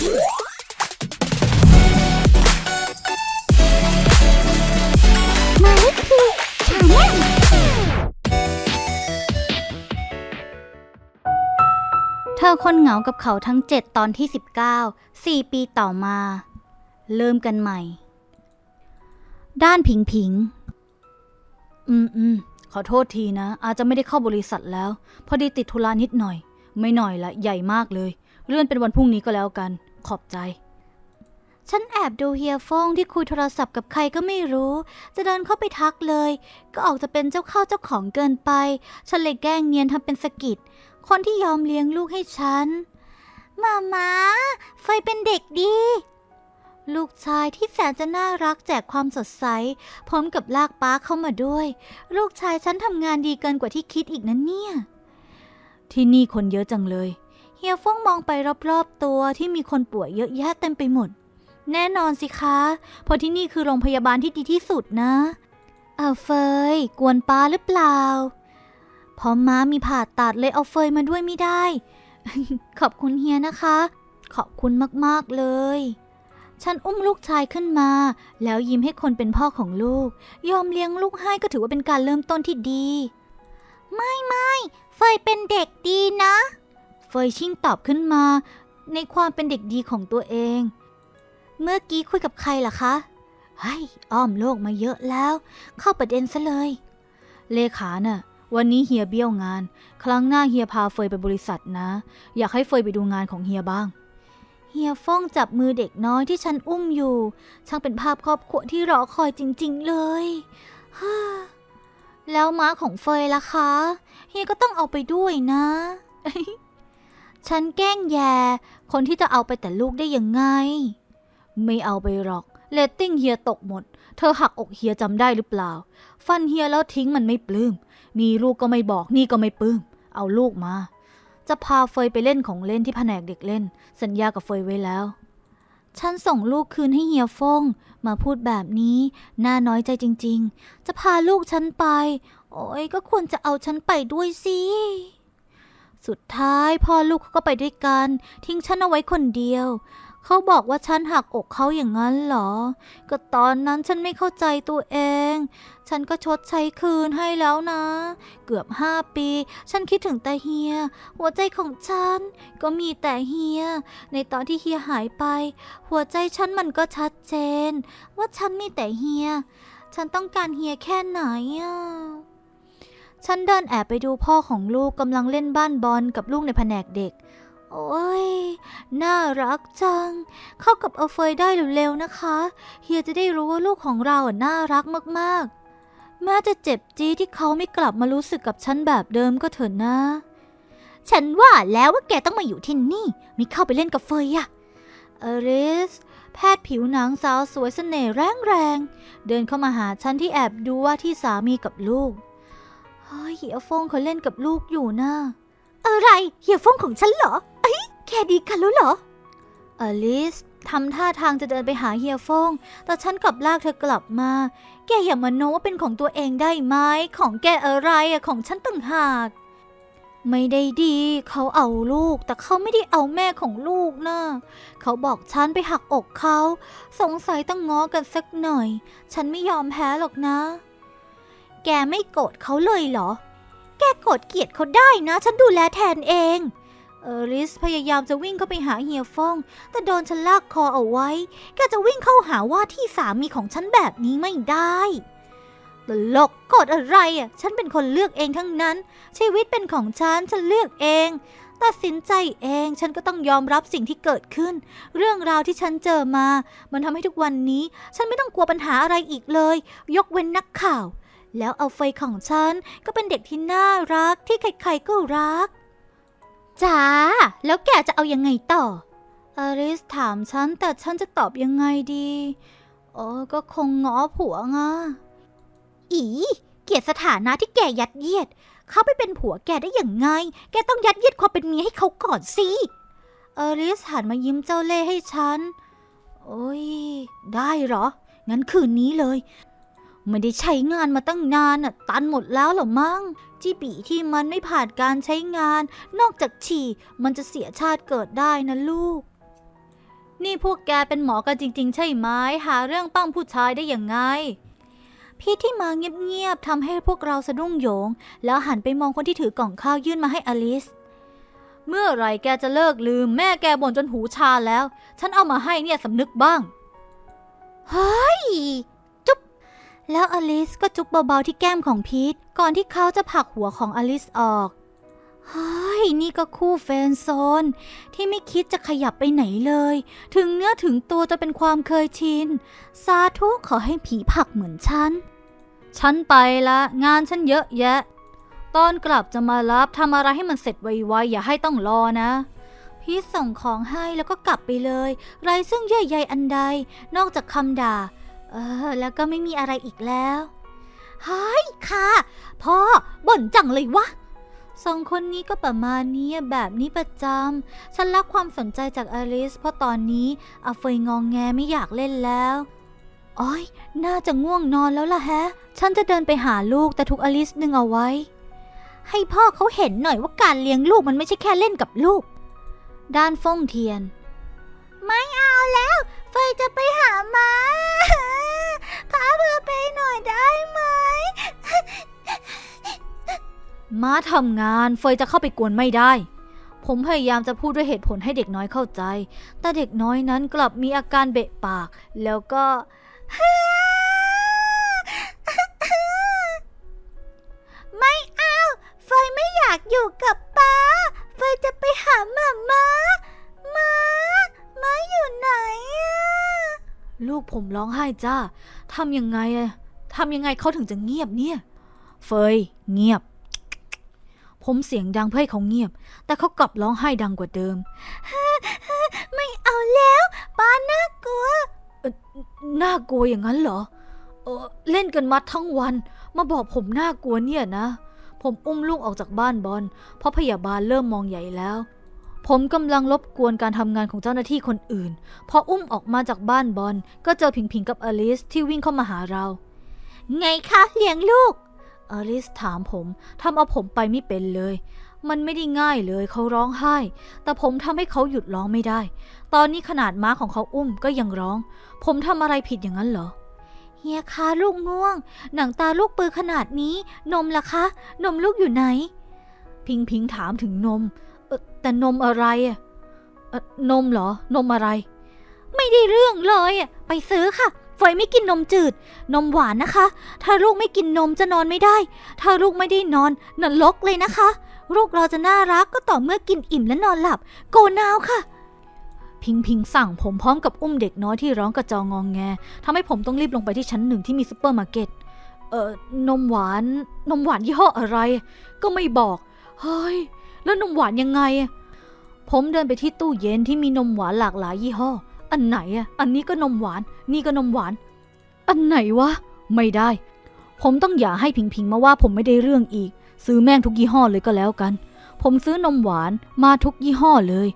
มาลิคีชาแนลเธอคนเหงากับเขาทั้ง 7 ตอนที่ 19 4 ปีต่อมา เริ่มกันใหม่ ด้านผิงผิง อืมอืมขอโทษทีนะ อาจจะไม่ได้เข้าบริษัทแล้ว พอดีติดธุระนิดหน่อย ไม่หน่อยละใหญ่มากเลย เลื่อนเป็นวันพรุ่งนี้ก็แล้วกัน ขอบใจ ฉันแอบดูเฮียฟงที่คุยโทรศัพท์กับใครก็ไม่รู้ จะเดินเข้าไปทักเลย ก็ออกจะเป็นเจ้าเข้าเจ้าของเกินไป ฉันเลยแกล้งเนียนทำเป็นสะกิดคนที่ยอมเลี้ยงลูกให้ฉันมามาไฟเป็นเด็กดี ลูกชายที่แสนจะน่ารักแจกความสดใส พร้อมกับลากป้าเข้ามาด้วย ลูกชายฉันทำงานดีเกินกว่าที่คิดอีกนะเนี่ย ที่นี่คนเยอะจังเลย เฮียฟงมองไปรอบๆตัวที่มีคนป่วยเยอะแยะเต็มไปหมด แน่นอนสิคะ เพราะที่นี่คือโรงพยาบาลที่ดีที่สุดนะเอาเฟย กวนป้าหรือเปล่าเพราะม้ามีผ่าตัดเลยเอาเฟยมาด้วยไม่ได้ ขอบคุณเฮียนะคะ ขอบคุณมากๆเลย ฉันอุ้มลูกชายขึ้นมา แล้วยิ้มให้คนเป็นพ่อของลูก ยอมเลี้ยงลูกให้ก็ถือว่าเป็นการเริ่มต้นที่ดี ไม่ไม่เฟยเป็นเด็กดีนะ เฟยชิ่งตอบขึ้นมา ในความเป็นเด็กดีของตัวเอง เมื่อกี้คุยกับใครล่ะคะเฮ้ยอ้อมโลกมาเยอะแล้ว เข้าประเด็นซะเลย เลขาน่ะ วันนี้เฮียเบี้ยวงาน ครั้งหน้าเฮียพาเฟยไปบริษัทนะ อยากให้เฟยไปดูงานของเฮียบ้าง เฮียฟ้องจับมือเด็กน้อยที่ฉันอุ้มอยู่ ช่างเป็นภาพครอบครัวที่รอคอยจริง ๆ เลยฮ่าแล้วม้าของเฟยล่ะคะ เฮียก็ต้องเอาไปด้วยนะ ฉันแกล้งแย่คนที่จะเอาไปแต่ลูกได้ยังไง ไม่เอาไปหรอกเลตติ้งเฮียตกหมด เธอหักอกเฮียจำได้หรือเปล่า ฟันเฮียแล้วทิ้งมันไม่ปลื้ม มีลูกก็ไม่บอกนี่ก็ไม่ปลื้ม เอาลูกมา จะพาเฟยไปเล่นของเล่นที่แผนกเด็กเล่น สัญญากับเฟยไว้แล้ว ฉันส่งลูกคืนให้เฮียฟง มาพูดแบบนี้ น่าน้อยใจจริง ๆ จะพาลูกฉันไป โอ้ยก็ควรจะเอาฉันไปด้วยสิ สุดท้ายพ่อลูกเขาก็ไปด้วยกัน ทิ้งฉันเอาไว้คนเดียว เขาบอกว่าฉันหักอกเขาอย่างนั้นเหรอ ก็ตอนนั้นฉันไม่เข้าใจตัวเอง ฉันก็ชดใช้คืนให้แล้วนะ เกือบห้าปี ฉันคิดถึงแต่เฮีย หัวใจของฉันก็มีแต่เฮีย ในตอนที่เฮียหายไป หัวใจฉันมันก็ชัดเจน ว่าฉันมีแต่เฮีย ฉันต้องการเฮียแค่ไหนอะ ฉันเดินแอบไปดูพ่อของลูกกำลังเล่นบ้านบอลกับลูกในแผนกเด็ก โอ้ย น่ารักจัง เข้ากับเอาเฟยได้เร็วๆนะคะ เฮียจะได้รู้ว่าลูกของเราอะน่ารักมากๆ แม้จะเจ็บจี้ที่เขาไม่กลับมารู้สึกกับฉันแบบเดิมก็เถอะนะ ฉันว่าแล้วว่าแกต้องมาอยู่ที่นี่ ไม่เข้าไปเล่นกับเฟยอะเอริสแพทย์ผิวหนังสาวสวยเสน่ห์แรงๆ เดินเข้ามาหาฉันที่แอบดูว่าที่สามีกับลูก เฮียฟงเขาเล่นกับลูกอยู่นะอะไรเฮียฟงของฉันเหรอเอ้ยแค่ดีกันแล้วเหรออลิสทำท่าทางจะเดินไปหาเฮียฟง แต่ฉันกลับลากเธอกลับมา แกอย่ามาโน้ว่าเป็นของตัวเองได้ไหม ของแกอะไรอะของฉันต่างหาก ไม่ได้ดี เขาเอาลูก แต่เขาไม่ได้เอาแม่ของลูกนะ เขาบอกฉันไปหักอกเขา สงสัยต้องง้อกันสักหน่อย ฉันไม่ยอมแพ้หรอกนะ แกไม่โกรธเขาเลยเหรอ แกโกรธเกลียดเขาได้นะ ฉันดูแลแทนเอง เออริสพยายามจะวิ่งเข้าไปหาเฮียฟง แต่โดนฉันลากคอเอาไว้ แกจะวิ่งเข้าหาว่าที่สามีของฉันแบบนี้ไม่ได้ตลกโกรธอะไรอะ ฉันเป็นคนเลือกเองทั้งนั้น ชีวิตเป็นของฉัน ฉันเลือกเอง ตัดสินใจเอง ฉันก็ต้องยอมรับสิ่งที่เกิดขึ้น เรื่องราวที่ฉันเจอมา มันทำให้ทุกวันนี้ ฉันไม่ต้องกลัวปัญหาอะไรอีกเลย ยกเว้นนักข่าว แล้วเอาไฟของฉันก็เป็นเด็กที่น่ารักที่ใครๆก็รักจ้าแล้วแกจะเอายังไงต่ออริสถามฉันแต่ฉันจะตอบยังไงดีเออก็คงง้อผัวงะอีเกลียดสถานะที่แกยัดเยียด เขาไปเป็นผัวแกได้อย่างไง แกต้องยัดเยียดความเป็นเมียให้เขาก่อนสิอริสหันมายิ้มเจ้าเล่ห์ให้ฉัน โอ้ย ได้เหรอ งั้นคืนนี้เลย ไม่ได้ใช้งานมาตั้งนานน่ะตันหมดแล้วหรอมั้งจีบีที่มันไม่ผ่านการใช้งาน นอกจากฉี่มันจะเสียชาติเกิดได้นะลูก นี่พวกแกเป็นหมอกันจริง ๆ ใช่ไหมหาเรื่องปั้มผู้ชายได้ยังไง พี่ที่มาเงียบๆทำให้พวกเราสะดุ้งโหยง แล้วหันไปมองคนที่ถือกล่องข้าวยื่นมาให้อลิสเมื่อไรแกจะเลิกลืมแม่แกบ่นจนหูชาแล้ว ฉันเอามาให้เนี่ยสำนึกบ้าง เฮ้ย แล้วอลิสก็จุ๊บเบาๆที่แก้มของพีทก่อนที่เขาจะผลักหัวของอลิสออกเฮ้ยนี่ก็คู่แฟนโซน ที่ไม่คิดจะขยับไปไหนเลย ถึงเนื้อถึงตัวจะเป็นความเคยชิน สาธุขอให้ผีผลักเหมือนฉัน ฉันไปละ งานฉันเยอะแยะ ตอนกลับจะมารับทำอะไรให้มันเสร็จไวๆ อย่าให้ต้องรอนะ พีทส่งของให้แล้วก็กลับไปเลย ไรซึ่งเยื่อใยอันใด นอกจากคำด่า เออ แล้วก็ไม่มีอะไรอีกแล้วเฮ้ยค่ะ พ่อบ่นจังเลยวะสองคนนี้ก็ประมาณนี้แบบนี้ประจำฉันรักความสนใจจากอลิสเพราะตอนนี้อาเฟยงองแงไม่อยากเล่นแล้วอ้อยน่าจะง่วงนอนแล้วล่ะแฮะ ฉันจะเดินไปหาลูกแต่ทุกอลิสดึงเอาไว้ ให้พ่อเขาเห็นหน่อยว่าการเลี้ยงลูกมันไม่ใช่แค่เล่นกับลูก ด้านฟงเทียน ไม่เอาแล้ว เฟยจะไปหามา พาเพื่อไปหน่อยได้ไหม ม้าทำงานเฟยจะเข้าไปกวนไม่ได้ ผมพยายามจะพูดด้วยเหตุผลให้เด็กน้อยเข้าใจ แต่เด็กน้อยนั้นกลับมีอาการเบะปาก แล้วก็ ไม่เอา เฟยไม่อยากอยู่กับป้า เฟยจะไปหาหมาม้าม้า ลูกผมร้องไห้จ้าทำยังไงอะทำยังไงเขาถึงจะเงียบเนี่ย เฟย เงียบ ผมเสียงดังเพื่อให้เขาเงียบ แต่เขากลับร้องไห้ดังกว่าเดิม ไม่เอาแล้วป้าน่ากลัวน่ากลัวอย่างนั้นเหรอเออเล่นกันมาทั้งวัน มาบอกผมน่ากลัวเนี่ยนะ ผมอุ้มลูกออกจากบ้านบอล เพราะพยาบาลเริ่มมองใหญ่แล้ว ผมกำลังรบกวนการทำงานของเจ้าหน้าที่คนอื่น พออุ้มออกมาจากบ้านบอลก็เจอผิงผิงกับอลิสที่วิ่งเข้ามาหาเรา ไงคะเลี้ยงลูก อลิสถามผมทำเอาผมไปไม่เป็นเลย มันไม่ได้ง่ายเลยเขาร้องไห้ แต่ผมทำให้เขาหยุดร้องไม่ได้ ตอนนี้ขนาดม้าของเขาอุ้มก็ยังร้อง ผมทำอะไรผิดอย่างนั้นเหรอเฮียคะลูกง่วง หนังตาลูกปือขนาดนี้ นมล่ะคะ นมลูกอยู่ไหน พิงพิงถามถึงนม แต่นมอะไรอะนมเหรอ นมอะไร ไม่ได้เรื่องเลยอะไปซื้อค่ะเฟยไม่กินนมจืด นมหวานนะคะ ถ้าลูกไม่กินนมจะนอนไม่ได้ ถ้าลูกไม่ได้นอนนรกเลยนะคะ ลูกเราจะน่ารักก็ต่อเมื่อกินอิ่มและนอนหลับ โกนาวค่ะ พิงพิงสั่งผมพร้อมกับอุ้มเด็กน้อยที่ร้องกระจองงองแงทำให้ผมต้องรีบลงไปที่ชั้นหนึ่งที่มีซุปเปอร์มาร์เก็ต เอ่อ นมหวาน นมหวานยี่ห้ออะไร ก็ไม่บอก เฮ้ย แล้วนมหวานยังไง ผมเดินไปที่ตู้เย็นที่มีนมหวานหลากหลายยี่ห้อ อันไหนอะ อันนี้ก็นมหวาน นี่ก็นมหวาน อันไหนวะ ไม่ได้ ผมต้องอย่าให้พิงพิงมาว่าผมไม่ได้เรื่องอีก ซื้อแม่งทุกยี่ห้อเลยก็แล้วกัน ผมซื้อนมหวานมาทุกยี่ห้อเลย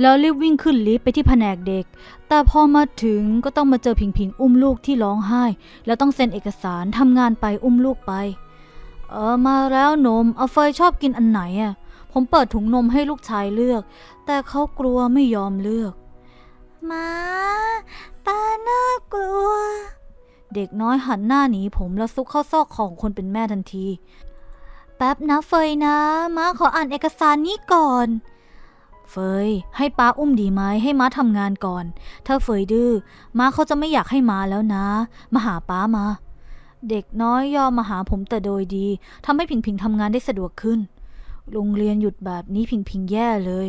แล้วรีบวิ่งขึ้นลิฟต์ไปที่แผนกเด็ก แต่พอมาถึงก็ต้องมาเจอพิงพิงอุ้มลูกที่ร้องไห้ แล้วต้องเซ็นเอกสารทำงานไปอุ้มลูกไป เออมาแล้วนมเอาเฟยชอบกินอันไหนอะ ผมเปิดถุงนมให้ลูกชายเลือก แต่เขากลัวไม่ยอมเลือกมาตาน่ากลัว เด็กน้อยหันหน้าหนีผมแล้วซุกเข้าซอกของคนเป็นแม่ทันที แป๊บนะเฟยนะมาขออ่านเอกสารนี้ก่อน เฟย ให้ป้าอุ้มดีไหมให้ม้าทำงานก่อน ถ้าเฟยดื้อม้าเขาจะไม่อยากให้มาแล้วนะ มาหาป้ามา เด็กน้อยยอมมาหาผมแต่โดยดีทำให้ผิงผิงทำงานได้สะดวกขึ้น โรงเรียนหยุดแบบนี้ผิงพิงแย่เลย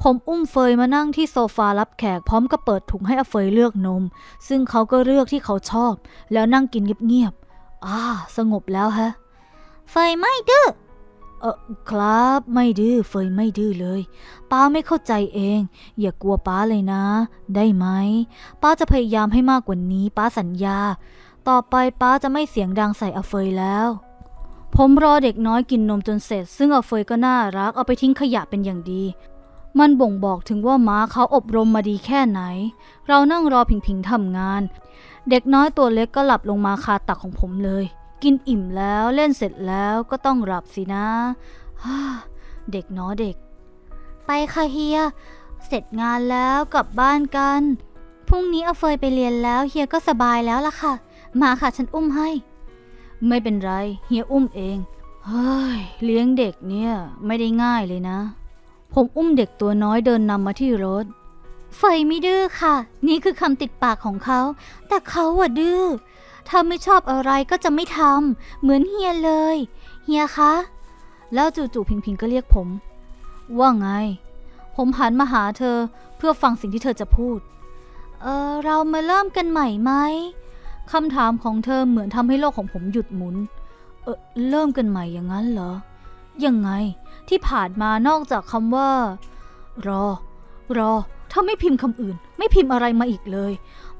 ผมอุ้มเฟยมานั่งที่โซฟารับแขกพร้อมกับเปิดถุงให้อเฟยเลือกนม ซึ่งเขาก็เลือกที่เขาชอบ แล้วนั่งกินเงียบๆอ่าสงบแล้วฮะ เฟยไม่ดื้อเออครับไม่ดื้อเฟยไม่ดื้อเลย ป้าไม่เข้าใจเอง อย่ากลัวป้าเลยนะ ได้ไหม ป้าจะพยายามให้มากกว่านี้ ป้าสัญญา ต่อไปป้าจะไม่เสียงดังใส่อเฟยแล้ว ผมรอเด็กน้อยกินนมจนเสร็จ ซึ่งอาเฟยก็น่ารักเอาไปทิ้งขยะเป็นอย่างดี มันบ่งบอกถึงว่าม้าเขาอบรมมาดีแค่ไหน เรานั่งรอผิงผิงๆทำงาน เด็กน้อยตัวเล็กก็หลับลงมาคาตักของผมเลย กินอิ่มแล้วเล่นเสร็จแล้วก็ต้องหลับสินะเด็กน้อเด็ก ไปค่ะเฮีย เสร็จงานแล้วกลับบ้านกันพรุ่งนี้เอาเฟยไปเรียนแล้วเฮียก็สบายแล้วล่ะค่ะ มาค่ะฉันอุ้มให้ ไม่เป็นไร เฮียอุ้มเอง เฮ้ย เลี้ยงเด็กเนี่ย ไม่ได้ง่ายเลยนะ ผมอุ้มเด็กตัวน้อยเดินนำมาที่รถ เฟยไม่ดื้อค่ะ นี่คือคำติดปากของเขา แต่เขาอะดื้อ ถ้าไม่ชอบอะไรก็จะไม่ทำ เหมือนเฮียเลย เฮียคะ แล้วจู่ๆพิงพิงก็เรียกผม ว่าไง ผมหันมาหาเธอเพื่อฟังสิ่งที่เธอจะพูด เออเรามาเริ่มกันใหม่ไหม คำถามของเธอเหมือนทำให้โลกของผมหยุดหมุน เออเริ่มกันใหม่อย่างนั้นเหรอ ยังไงที่ผ่านมานอกจากคำว่า รอ รอ ถ้าไม่พิมพ์คำอื่น ไม่พิมพ์อะไรมาอีกเลย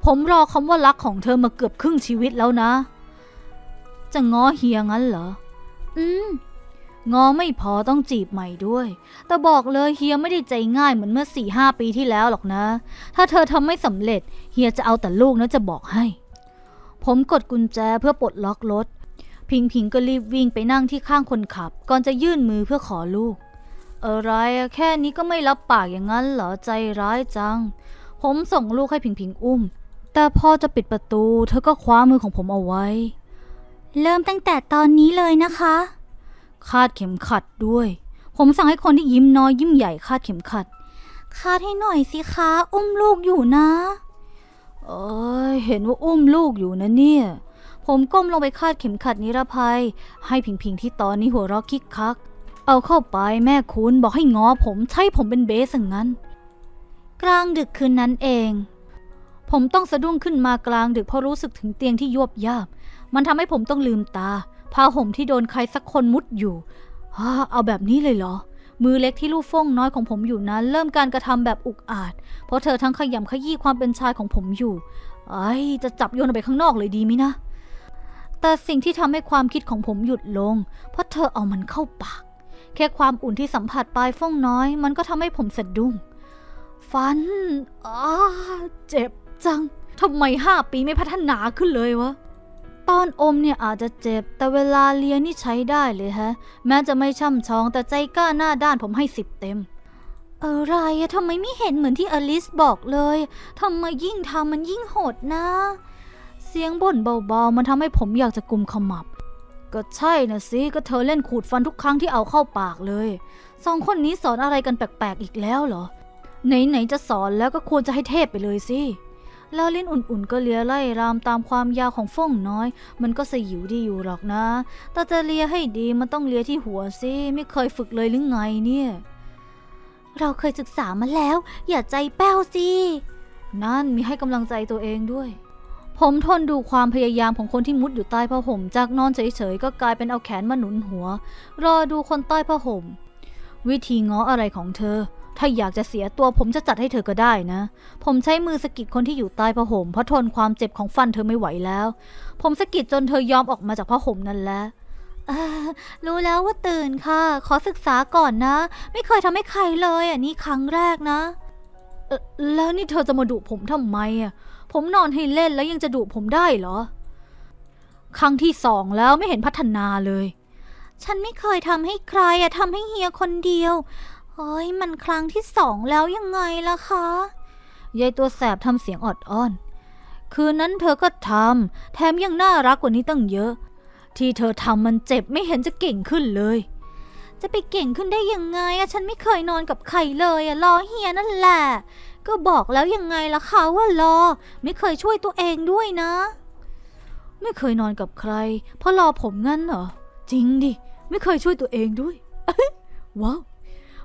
ผมรอคำว่ารักของเธอมาเกือบครึ่งชีวิตแล้วนะ จะง้อเฮียงั้นเหรอ อืมง้อไม่พอต้องจีบใหม่ด้วย แต่บอกเลยเฮียไม่ได้ใจง่ายเหมือนเมื่อสี่ห้าปีที่แล้วหรอกนะ ถ้าเธอทำไม่สำเร็จ เฮียจะเอาแต่ลูกนะจะบอกให้ ผมกดกุญแจเพื่อปลดล็อกรถ พิงพิงก็รีบวิ่งไปนั่งที่ข้างคนขับ ก่อนจะยื่นมือเพื่อขอลูก อะไรแค่นี้ก็ไม่รับปากอย่างนั้นเหรอใจร้ายจัง ผมส่งลูกให้พิงพิงอุ้ม แต่พอจะปิดประตู เธอก็คว้ามือของผมเอาไว้ เริ่มตั้งแต่ตอนนี้เลยนะคะ คาดเข็มขัดด้วย ผมสั่งให้คนที่ยิ้มน้อยยิ้มใหญ่คาดเข็มขัด คาดให้หน่อยสิคะอุ้มลูกอยู่นะ เอ้ยเห็นว่าอุ้มลูกอยู่นะเนี่ย ผมก้มลงไปคาดเข็มขัดนิรภัย ให้พิงพิงที่ตอนนี้หัวเราะคิกคัก เอาเข้าไปแม่คุณบอกให้งอผมใช่ผมเป็นเบสอย่างนั้น กลางดึกคืนนั้นเอง ผมต้องสะดุ้งขึ้นมากลางดึกเพราะรู้สึกถึงเตียงที่ยวบยาบ มันทำให้ผมต้องลืมตาผ้าห่มที่โดนใครสักคนมุดอยู่เอาแบบนี้เลยเหรอ มือเล็กที่ลูกฟงน้อยของผมอยู่นั้น เริ่มการกระทำแบบอุกอาจ เพราะเธอทั้งขยำขยี้ความเป็นชายของผมอยู่ ไอ้ยจะจับโยนออกไปข้างนอกเลยดีไหมนะ แต่สิ่งที่ทำให้ความคิดของผมหยุดลง เพราะเธอเอามันเข้าปาก แค่ความอุ่นที่สัมผัสปลายฟงน้อย มันก็ทำให้ผมสะดุ้ง ฟันอ้าเจ็บจังทำไมห้าปีไม่พัฒนาขึ้นเลยวะ ตอนอมเนี่ยอาจจะเจ็บ แต่เวลาเลียนี่ใช้ได้เลยฮะ แม้จะไม่ช่ำชองแต่ใจกล้าหน้าด้านผมให้สิบเต็ม อะไรอะทำไมไม่เห็นเหมือนที่อลิสบอกเลยทำไมยิ่งทำมันยิ่งโหดนะ เสียงบ่นเบาๆ มันทำให้ผมอยากจะกุมขมับ ก็ใช่นะสิก็เธอเล่นขูดฟันทุกครั้งที่เอาเข้าปากเลยสองคนนี้สอนอะไรกันแปลกๆอีกแล้วเหรอไหนๆจะสอนแล้วก็ควรจะให้เทพไปเลยสิ แล้วลิ้นอุ่นๆก็เลียไล่รามตามความยาวของฟ่องน้อย มันก็สยิวดีอยู่หรอกนะ แต่จะเลียให้ดีมันต้องเลียที่หัวสิ ไม่เคยฝึกเลยหรือไงเนี่ย เราเคยศึกษามาแล้ว อย่าใจแป้วสิ นั่นมีให้กำลังใจตัวเองด้วย ผมทนดูความพยายามของคนที่มุดอยู่ใต้ผ้าห่ม จากนอนเฉยๆก็กลายเป็นเอาแขนมาหนุนหัว รอดูคนใต้ผ้าห่ม วิธีง้ออะไรของเธอ ถ้าอยากจะเสียตัวผมจะจัดให้เธอก็ได้นะ ผมใช้มือสะกิดคนที่อยู่ใต้ผ้าห่มเพราะทนความเจ็บของฟันเธอไม่ไหวแล้ว ผมสะกิดจนเธอยอมออกมาจากผ้าห่มนั่นแหละอ่ารู้แล้วว่าตื่นค่ะ ขอศึกษาก่อนนะ ไม่เคยทำให้ใครเลยอะนี่ครั้งแรกนะเออแล้วนี่เธอจะมาดุผมทำไมอะ ผมนอนให้เล่นแล้วยังจะดุผมได้เหรอ ครั้งที่สองแล้วไม่เห็นพัฒนาเลย ฉันไม่เคยทำให้ใครอะทำให้เฮียคนเดียว เฮ้ย มันครั้งที่สองแล้วยังไงล่ะคะ ยายตัวแสบทำเสียงออดอ้อน คืนนั้นเธอก็ทำ แถมยังน่ารักกว่านี้ตั้งเยอะ ที่เธอทำมันเจ็บไม่เห็นจะเก่งขึ้นเลย จะไปเก่งขึ้นได้ยังไงอะฉันไม่เคยนอนกับใครเลยอะรอเฮียนั่นแหละ ก็บอกแล้วยังไงล่ะคะว่ารอ ไม่เคยช่วยตัวเองด้วยนะ ไม่เคยนอนกับใคร เพราะรอผมงั้นเหรอ จริงดิ ไม่เคยช่วยตัวเองด้วยว้าว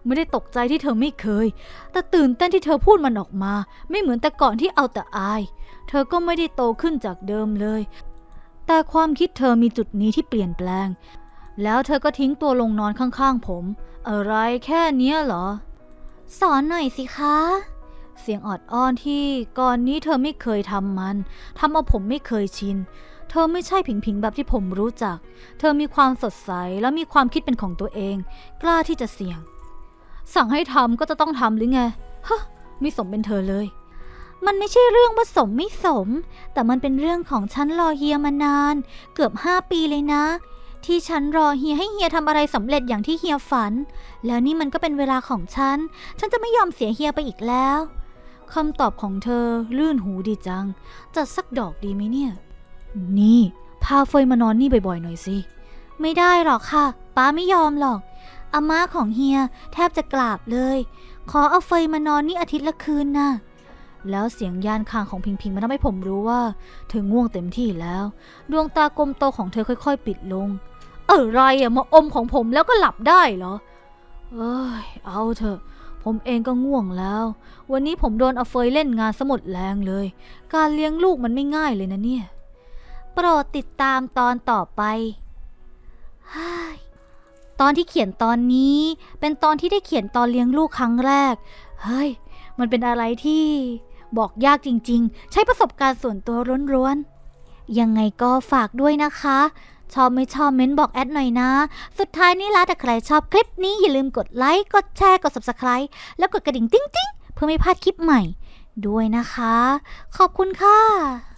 ไม่ได้ตกใจที่เธอไม่เคย แต่ตื่นเต้นที่เธอพูดมันออกมา ไม่เหมือนแต่ก่อนที่เอาแต่อาย เธอก็ไม่ได้โตขึ้นจากเดิมเลย แต่ความคิดเธอมีจุดนี้ที่เปลี่ยนแปลง แล้วเธอก็ทิ้งตัวลงนอนข้างๆผม อะไรแค่เนี้ยเหรอ สอนหน่อยสิคะ เสียงออดอ้อนที่ก่อนนี้เธอไม่เคยทำมันทำเอาผมไม่เคยชินเธอไม่ใช่ผิงผิงๆแบบที่ผมรู้จัก เธอมีความสดใสและมีความคิดเป็นของตัวเอง กล้าที่จะเสี่ยง สั่งให้ทำก็จะต้องทำหรือไงฮะไม่สมเป็นเธอเลย มันไม่ใช่เรื่องว่าสมไม่สม แต่มันเป็นเรื่องของฉันรอเฮียมานาน เกือบห้าปีเลยนะ ที่ฉันรอเฮียให้เฮียทำอะไรสำเร็จอย่างที่เฮียฝัน แล้วนี่มันก็เป็นเวลาของฉัน ฉันจะไม่ยอมเสียเฮียไปอีกแล้วคำตอบของเธอลื่นหูดีจัง จัดสักดอกดีไหมเนี่ย นี่ พาเฟยมานอนนี่บ่อยๆหน่อยสิ ไม่ได้หรอกค่ะ ป้าไม่ยอมหรอก อาม่าของเฮียแทบจะกราบเลย ขอเอาเฟยมานอนนี่อาทิตย์ละคืนน่ะแล้วเสียงยานคางของพิงพิงมันทำให้ผมรู้ว่า เธอง่วงเต็มที่แล้ว ดวงตากลมโตของเธอค่อย ๆ ปิดลง เอะไรอะมาอมของผมแล้วก็หลับได้เหรอ เอ้ย เอาเถอะ ผมเองก็ง่วงแล้ว วันนี้ผมโดนเอาเฟยเล่นงานสมดแรงเลย การเลี้ยงลูกมันไม่ง่ายเลยนะเนี่ย โปรดติดตามตอนต่อไปฮ่า ตอนที่เขียนตอนนี้ เป็นตอนที่ได้เขียนตอนเลี้ยงลูกครั้งแรก เฮ้ย มันเป็นอะไรที่บอกยากจริง ๆ ใช้ประสบการณ์ส่วนตัวร้วนๆ ยังไงก็ฝากด้วยนะคะ ชอบไม่ชอบเม้นบอกแอดหน่อยนะ สุดท้ายนี้ละแต่ใครชอบคลิปนี้อย่าลืมกดไลค์ กดแชร์ กด subscribe แล้วกดกระดิ่งติ๊งๆ เพื่อไม่พลาดคลิปใหม่ ด้วยนะคะ ขอบคุณค่ะ